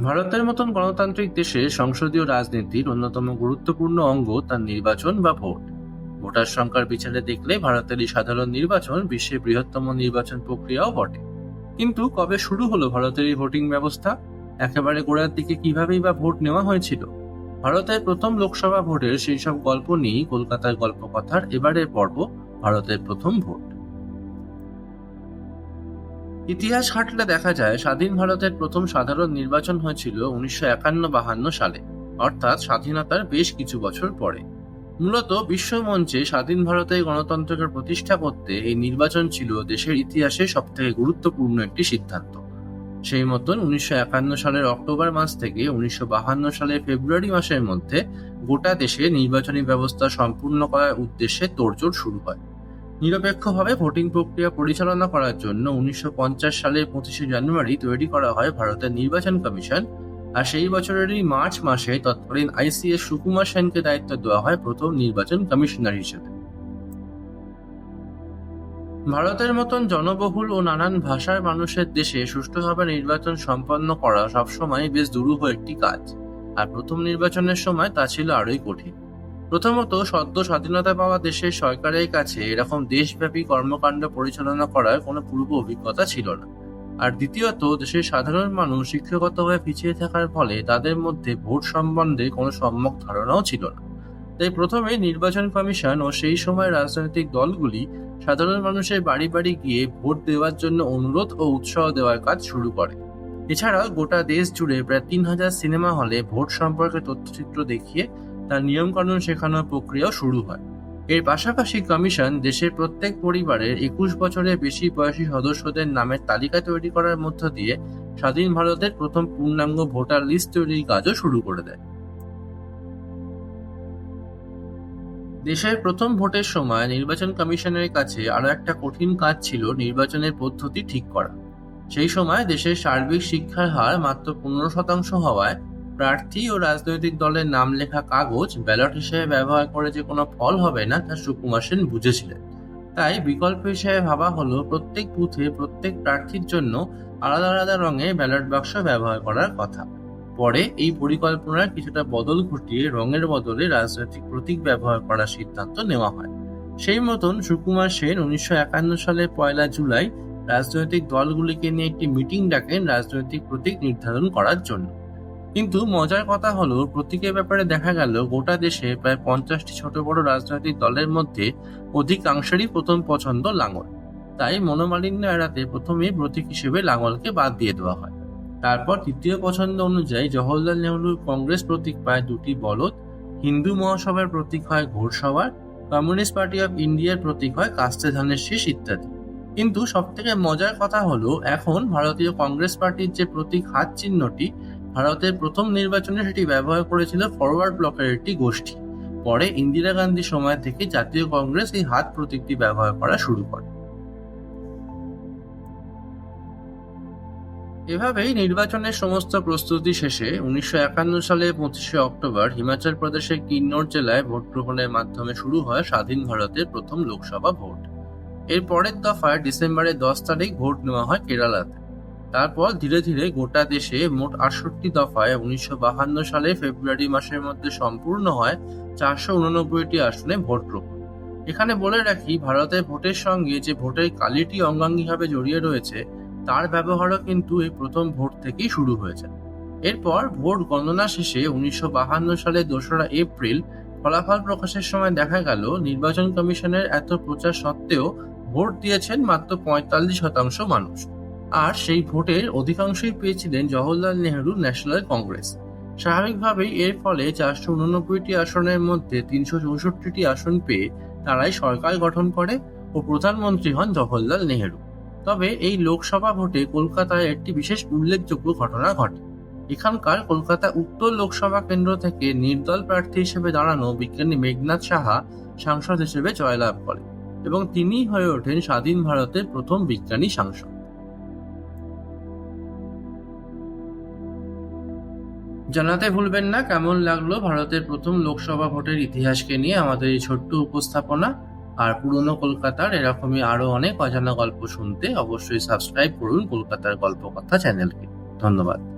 ভারতের মতন গণতান্ত্রিক দেশে সংসদীয় রাজনীতির অন্যতম গুরুত্বপূর্ণ অঙ্গ তার নির্বাচন বা ভোট। ভোটার সংখ্যার বিচারে দেখলে ভারতের এই সাধারণ নির্বাচন বিশ্বের বৃহত্তম নির্বাচন প্রক্রিয়াও বটে। কিন্তু কবে শুরু হলো ভারতের এই ভোটিং ব্যবস্থা? একেবারে গোড়ার দিকে কিভাবেই বা ভোট নেওয়া হয়েছিল? ভারতের প্রথম লোকসভা ভোটের সেই সব গল্প নিয়েই কলকাতার গল্প কথার এবারের পর্ব ভারতের প্রথম ভোট। ইতিহাস ঘাটলে দেখা যায়, স্বাধীন ভারতের প্রথম সাধারণ নির্বাচন হয়েছিল উনিশশো একান্ন বাহান্ন সালে, অর্থাৎ স্বাধীনতার বেশ কিছু বছর পরে। মূলত বিশ্বমঞ্চে স্বাধীন ভারতের গণতন্ত্রকে প্রতিষ্ঠা করতে এই নির্বাচন ছিল দেশের ইতিহাসে সবথেকে গুরুত্বপূর্ণ একটি সিদ্ধান্ত। সেই মতন উনিশশো একান্ন সালের অক্টোবর মাস থেকে উনিশশো বাহান্ন সালের ফেব্রুয়ারি মাসের মধ্যে গোটা দেশে নির্বাচনী ব্যবস্থা সম্পূর্ণ করার উদ্দেশ্যে তোড়জোড় শুরু হয়। নিরপেক্ষভাবে ভোটিং প্রক্রিয়া পরিচালনা করার জন্য উনিশশো পঞ্চাশ সালের পঁচিশে জানুয়ারি তৈরি করা হয় ভারতের নির্বাচন কমিশন। আর সেই বছরেরই মার্চ মাসে তৎকালীন আইসিএস সুকুমার সেনকে দায়িত্ব দেওয়া হয় প্রথম নির্বাচন কমিশনার হিসেবে। ভারতের মতন জনবহুল ও নানান ভাষার মানুষের দেশে সুষ্ঠুভাবে নির্বাচন সম্পন্ন করা সবসময় বেশ দুরূহ একটি কাজ। আর প্রথম নির্বাচনের সময় তা ছিল আরোই কঠিন। প্রথমত, সদ্য স্বাধীনতা পাওয়া দেশের সরকারের কাছে এরকম দেশব্যাপী কর্মকাণ্ড পরিচালনা করার কোনো পূর্ব অভিজ্ঞতা ছিল না। আর দ্বিতীয়ত, দেশের সাধারণ মানুষ শিক্ষাগতভাবে পিছিয়ে থাকার ফলে তাদের মধ্যে ভোট সম্বন্ধে কোনো সম্যক ধারণাও ছিল না। তাই প্রথমে নির্বাচন কমিশন ও সেই সময় রাজনৈতিক দলগুলি সাধারণ মানুষের বাড়ি বাড়ি গিয়ে ভোট দেওয়ার জন্য অনুরোধ ও উৎসাহ দেওয়ার কাজ শুরু করে। এছাড়াও গোটা দেশ জুড়ে প্রায় তিন হাজার সিনেমা হলে ভোট সম্পর্কে তথ্যচিত্র দেখিয়ে তার নিয়মকানুন শেখানোর প্রক্রিয়াও শুরু হয়। এর পাশাপাশি কমিশন দেশের প্রত্যেক পরিবারের একুশ বছরের বেশি বয়সী সদস্যদের নামের তালিকা তৈরি করার মধ্য দিয়ে স্বাধীন ভারতের প্রথম পূর্ণাঙ্গ ভোটার লিস্ট তৈরির কাজও শুরু করে দেয়। দেশের প্রথম ভোটের সময় নির্বাচন কমিশনের কাছে আরও একটা কঠিন কাজ ছিল নির্বাচনের পদ্ধতি ঠিক করা। সেই সময় দেশের সার্বিক শিক্ষার হার মাত্র পনেরো শতাংশ হওয়ায় প্রার্থী ও রাজনৈতিক দলের নাম লেখা কাগজ ব্যালট হিসেবে ব্যবহার করে যে কোনো ফল হবে না, তা সুকুমার সেন বুঝেছিলেন। তাই বিকল্প হিসেবে ভাবা হলো প্রত্যেক বুথে প্রত্যেক প্রার্থীর জন্য আলাদা আলাদা রঙে ব্যালট বাক্স ব্যবহার করার কথা। পরে এই পরিকল্পনার কিছুটা বদল ঘটিয়ে রঙের বদলে রাজনৈতিক প্রতীক ব্যবহার করার সিদ্ধান্ত নেওয়া হয়। সেই মতন সুকুমার সেন উনিশশো একান্ন সালের পয়লা জুলাই রাজনৈতিক দলগুলিকে নিয়ে একটি মিটিং ডাকেন রাজনৈতিক প্রতীক নির্ধারণ করার জন্য। কিন্তু মজার কথা হলো, প্রতীকের ব্যাপারে দেখা গেল, গোটা দেশে প্রায় পঞ্চাশটি ছোট বড় রাজনৈতিক দলের মধ্যে অধিকাংশেরই প্রথম পছন্দ লাঙল। তাই মনোমালিন্য এড়াতে প্রথমে প্রতীক হিসেবে লাঙলকে বাদ দিয়ে দেওয়া হয়। তারপর তৃতীয় পছন্দ অনুযায়ী জওহরলাল নেহরুর কংগ্রেস প্রতীক পায় দুটি বলদ, হিন্দু মহাসভার প্রতীক হয় ঘোড়সওয়ার, কমিউনিস্ট পার্টি অফ ইন্ডিয়ার প্রতীক হয় কাস্তে ধানের শীষ ইত্যাদি। কিন্তু সবথেকে মজার কথা হলো, এখন ভারতীয় কংগ্রেস পার্টির যে প্রতীক হাত চিহ্নটি ভারতের প্রথম নির্বাচনে সেটি ব্যবহার করেছিল ফরওয়ার্ড ব্লকের একটি গোষ্ঠী। পরে ইন্দিরা গান্ধী সময় থেকে জাতীয় কংগ্রেস এই হাত প্রতীকটি ব্যবহার করা শুরু করে। এভাবেই নির্বাচনের সমস্ত প্রস্তুতি শেষে উনিশশো একান্ন সালে পঁচিশে অক্টোবর হিমাচল প্রদেশের কিন্নৌর জেলায় ভোট গ্রহণের মাধ্যমে শুরু হয় স্বাধীন ভারতের প্রথম লোকসভা ভোট। এর পরের দফায় ডিসেম্বরের দশ তারিখ ভোট নেওয়া হয় কেরালাতে। তারপর ধীরে ধীরে গোটা দেশে মোট আটষট্টি দফায় উনিশশো বাহান্ন সালে ফেব্রুয়ারি মাসের মধ্যে সম্পূর্ণ হয় চারশো উননব্বইটি আসনে ভোট গ্রহণ। এখানে বলে রাখি, ভারতের ভোটের সঙ্গে যে ভোটের কালিটি অঙ্গাঙ্গিভাবে জড়িয়ে রয়েছে, তার ব্যবহারও কিন্তু এই প্রথম ভোট থেকেই শুরু হয়েছে। এরপর ভোট গণনা শেষে উনিশশো বাহান্ন সালের দোসরা এপ্রিল ফলাফল প্রকাশের সময় দেখা গেল, নির্বাচন কমিশনের এত প্রচার সত্ত্বেও ভোট দিয়েছেন মাত্র পঁয়তাল্লিশ শতাংশ মানুষ। আর সেই ভোটের অধিকাংশই পেয়েছিলেন জওহরলাল নেহরু ন্যাশনাল কংগ্রেস। স্বাভাবিকভাবেই এর ফলে চারশো উননব্বইটি আসনের মধ্যে তিনশো চৌষট্টিটি আসন পেয়ে তারাই সরকার গঠন করে ও প্রধানমন্ত্রী হন জওহরলাল নেহরু। তবে এই লোকসভা ভোটে কলকাতায় একটি বিশেষ উল্লেখযোগ্য ঘটনা ঘটে। এখানকার কলকাতা উত্তর লোকসভা কেন্দ্র থেকে নির্দল প্রার্থী হিসেবে দাঁড়ানো বিজ্ঞানী মেঘনাথ সাহা সাংসদ হিসেবে জয়লাভ করেন এবং তিনিই হয়ে ওঠেন স্বাধীন ভারতের প্রথম বিজ্ঞানী সাংসদ। জানাতে ভুলবেন না, কেমন লাগল ভারতের প্রথম লোকসভা ভোটের ইতিহাসকে নিয়ে আমাদের এই ছোট্ট উপস্থাপনা? আর পুরনো কলকাতার এরকমই আরও অনেক অজানা গল্প শুনতে অবশ্যই সাবস্ক্রাইব করুন কলকাতার গল্প কথা চ্যানেলকে। ধন্যবাদ।